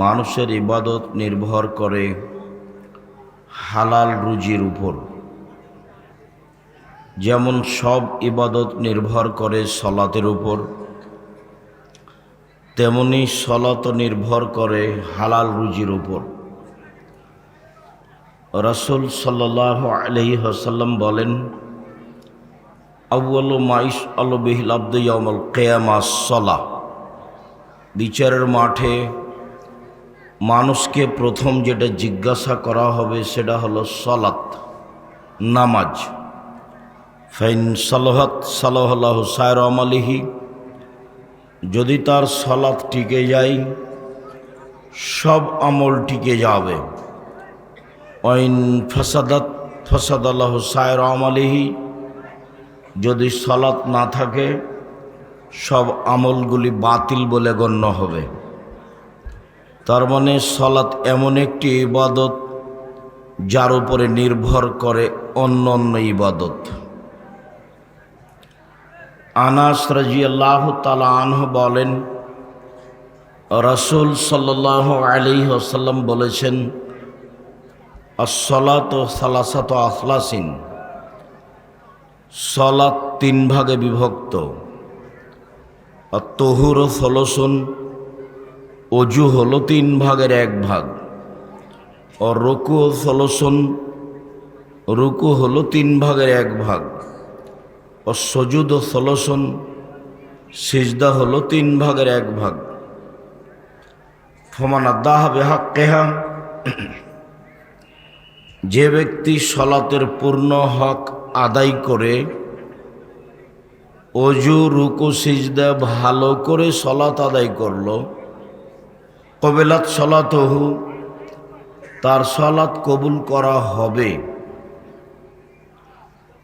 মানুষের ইবাদত নির্ভর করে হালাল রুজির উপর। যেমন সব ইবাদত নির্ভর করে সলাতের উপর, তেমনি সলাত নির্ভর করে হালাল রুজির উপর। রসুল সাল্লাহ আলহি হাসাল্লাম বলেন আউ্ল মাইস আল বিহিল আব্দুল কেয়ামা সলা বিচারের মাঠে মানুষকে প্রথম যেটা জিজ্ঞাসা করা হবে সেটা হলো সলাত, নামাজ। ফাইন সালহত সালাহ সায়র আমালিহি, যদি তার সলাৎ টিকে যায়, সব আমল টিকে যাবে। ঐন ফসাদাত ফসাদ আল্লাহ সায়র আমালিহি, যদি সলাৎ না থাকে, সব আমলগুলি বাতিল বলে গণ্য হবে। তার মানে সলাৎ এমন একটি ইবাদত যার উপরে নির্ভর করে অন্য অন্য ইবাদত। আনাস রাজি আল্লাহ তালা আনহ বলেন, রসুল সাল্লাহ আলী আসাল্লাম বলেছেন আসলাত সালাসাত আসলাসিন সলাৎ তিন ভাগে বিভক্ত। তহুর ফলসুন অজু হলো তিন ভাগের এক ভাগ। ও রুকু ফলসুন রুকু হলো তিন ভাগের এক ভাগ। ও সজুদ সলসন সিজদা হলো তিন ভাগের এক ভাগ। ফমানা দাহ বেহাক কেহা। যে ব্যক্তি সলাতের পূর্ণ হক আদায় করে, অজু, রুকু, সিজদা ভালো করে সলাত আদায় করল কবেলাত সলাতহু, তার সলাত কবুল করা হবে।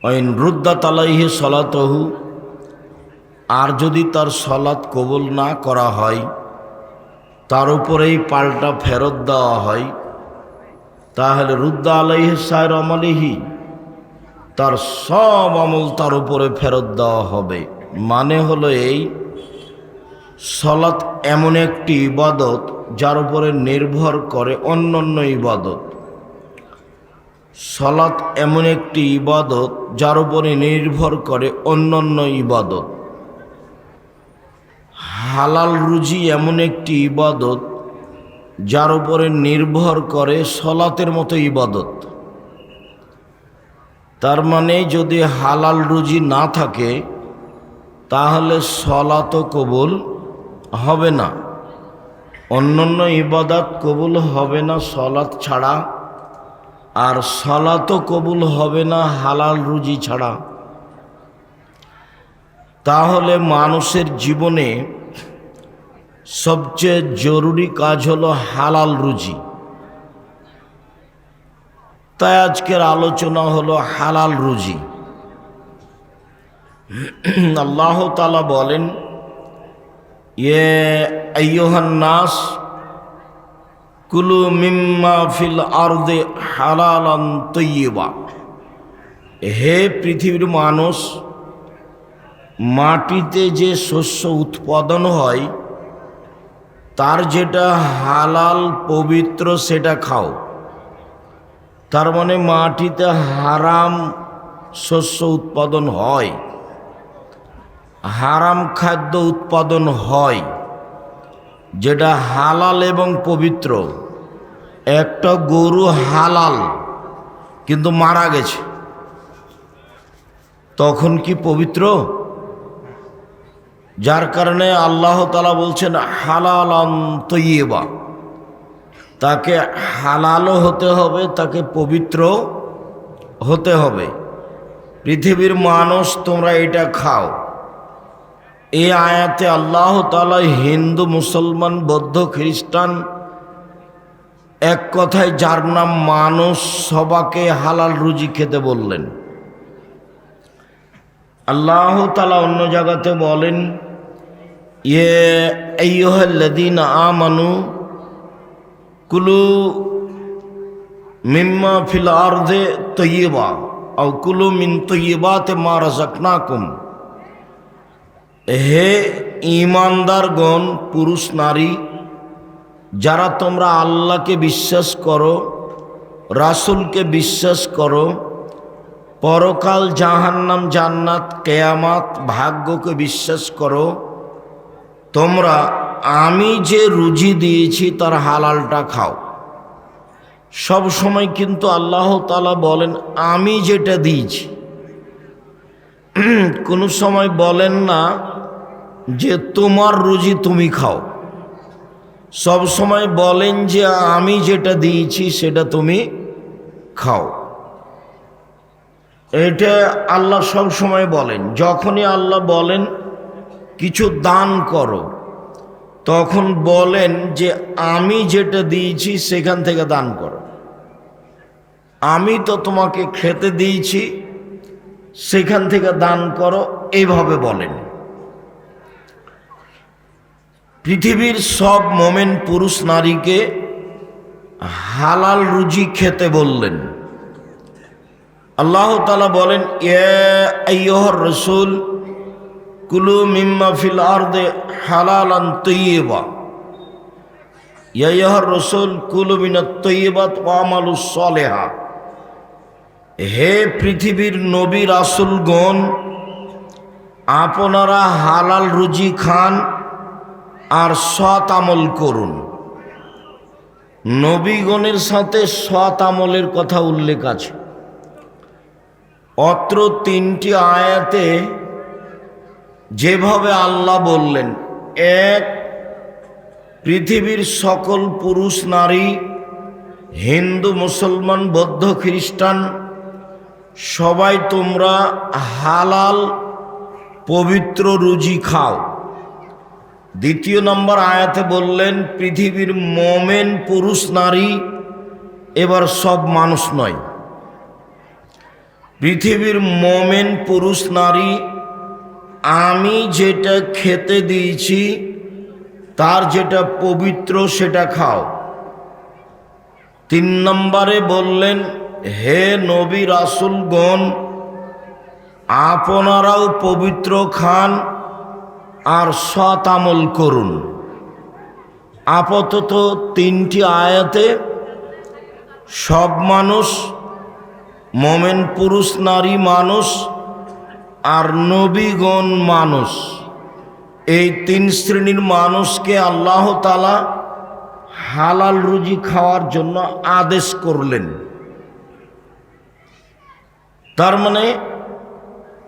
ঐন রুদ্দা তালাইহে সলাতহু, আর যদি তার সলাৎ কবুল না করা হয়, তার উপরেই পাল্টা ফেরত দেওয়া হয়, তাহলে রুদ্দা আলাইহে সায়ের আমলিহি, তার সব আমল তার উপরে ফেরত দেওয়া হবে। মানে হলো এই সলাৎ এমন একটি ইবাদত যার উপরে নির্ভর করে অন্য অন্য ইবাদত। সলাৎ এমন একটি ইবাদত যার উপরে নির্ভর করে অন্যান্য ইবাদত। হালাল রুজি এমন একটি ইবাদত যার উপরে নির্ভর করে সলাতের মতো ইবাদত। তার মানে যদি হালাল রুজি না থাকে, তাহলে সলাত কবুল হবে না। অন্যান্য ইবাদত কবুল হবে না সলাৎ ছাড়া, আর সলাতও কবুল হবে না হালাল রুজি ছাড়া। তাহলে মানুষের জীবনে সবচেয়ে জরুরি কাজ হলো হালাল রুজি। তাই আজকের আলোচনা হলো হালাল রুজি। আল্লাহ তালা বলেন ইয়ে কুলু মিম্মা ফিল আর্দে হালালান তৈবা হে পৃথিবীর মানুষ, মাটিতে যে শস্য উৎপাদন হয়, তার যেটা হালাল, পবিত্র, সেটা খাও। তার মানে মাটিতে হারাম শস্য উৎপাদন হয়। হারাম খাদ্য উৎপাদন হয়, যেটা হালাল এবং পবিত্র। একটা গরু হালাল, কিন্তু মারা গেছে। তখন কি পবিত্র? যার কারণে আল্লাহ তালা বলছেন হালাল তৈবা তাকে হালালও হতে হবে, তাকে পবিত্র হতে হবে। পৃথিবীর মানুষ, তোমরা এটা খাও। এই আয়াতে আল্লাহ তালা হিন্দু, মুসলমান, বৌদ্ধ, খ্রিস্টান এক কথায় যার নাম মানুষ সবাকে হালাল রুজি খেতে বললেন। আল্লাহ তালা অন্য জায়গাতে বলেন ইয়ে আইয়ুহাল্লাদিন আমানু কুলু মিম্মা ফিল আরদে তৈবা আও কুলু মিন তৈবাতে মা রাজাকনাকুম হে ইমানদারগণ পুরুষ, নারী, যারা তোমরা আল্লাহকে বিশ্বাস করো, রাসুলকে বিশ্বাস করো, পরকাল জাহান্নাম, জান্নাত, কেয়ামাত, ভাগ্যকে বিশ্বাস করো, তোমরা আমি যে রুজি দিয়েছি তার হালালটা খাও। সব সময় কিন্তু আল্লাহ তালা বলেন, আমি যেটা দিয়েছি। কোনো সময় বলেন না যে তোমার রুজি তুমি খাও। সব সময় বলেন যে আমি যেটা দিয়েছি সেটা তুমি খাও। এটা আল্লাহ সব সময় বলেন। যখনই আল্লাহ বলেন, কিছু দান করো, তখন বলেন যে আমি যেটা দিয়েছি সেখান থেকে দান করো। আমি তো তোমাকে খেতে দিয়েছি, সেখান থেকে দান করো এইভাবে বলেন। পৃথিবীর সব মোমেন পুরুষ নারীকে হালাল রুজি খেতে বললেন। আল্লাহ তালা বলেন ইয়হর রসুল, কুলু মিম্মা ফিল আর্দে হালালান তৈবা ইয়হর রসুল, কুলু মিনা তৈবাত ওয়ামালু সলেহা। হে পৃথিবীর নবী রাসুলগণ, আপনারা হালাল রুজি খান আর সৎ আমল করুন। নবীগণের সাথে সৎ আমলের কথা উল্লেখ আছে। অত্র তিনটি আয়াতে যেভাবে আল্লাহ বললেন, এক, পৃথিবীর সকল পুরুষ নারী, হিন্দু, মুসলমান, বৌদ্ধ, খ্রিস্টান, সবাই তোমরা হালাল, পবিত্র রুজি খাও। দ্বিতীয় নম্বর আয়াতে বললেন, পৃথিবীর মোমেন পুরুষ, নারী, এবার সব মানুষ নয়। পৃথিবীর মোমেন পুরুষ, নারী, আমি যেটা খেতে দিয়েছি, তার যেটা পবিত্র, সেটা খাও। তিন নম্বরে বললেন, হে নবী রাসুলগণ, আপনারাও পবিত্র খান আর সৎ আমল করুন। আপাতত তিনটি আয়াতে সব মানুষ, মোমেন পুরুষ, নারী মানুষ আর নবীগণ মানুষ, এই তিন শ্রেণির মানুষকে আল্লাহ তালা হালাল রুজি খাওয়ার জন্য আদেশ করলেন। তার মানে